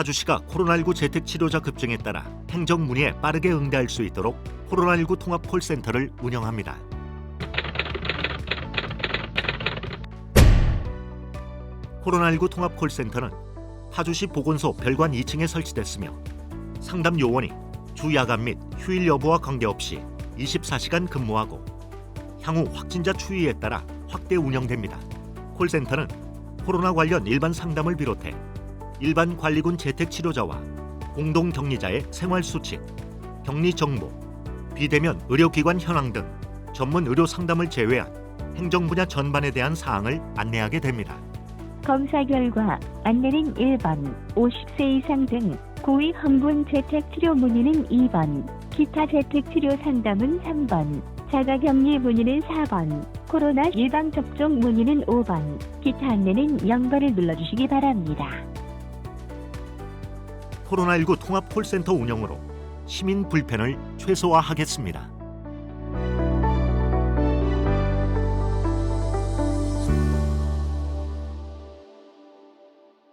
파주 시가 코로나19 재택 치료자 급증에 따라 행정 문의에 빠르게 응대할 수 있도록 코로나19 통합 콜센터를 운영합니다. 코로나19 통합 콜센터는 파주시 보건소 별관 2층에 설치됐으며 상담 요원이 주 야간 및 휴일 여부와 관계없이 24시간 근무하고 향후 확진자 추이에 따라 확대 운영됩니다. 콜센터는 코로나 관련 일반 상담을 비롯해 일반 관리군 재택 치료자와 공동 격리자의 생활 수칙, 격리 정보, 비대면 의료기관 현황 등 전문 의료 상담을 제외한 행정 분야 전반에 대한 사항을 안내하게 됩니다. 검사 결과 안내는 1번, 50세 이상 등 고위 흥분 재택 치료 문의는 2번, 기타 재택 치료 상담은 3번, 자가격리 문의는 4번, 코로나 예방 접종 문의는 5번, 기타 안내는 0번을 눌러주시기 바랍니다. 코로나19 통합 콜센터 운영으로 시민 불편을 최소화하겠습니다.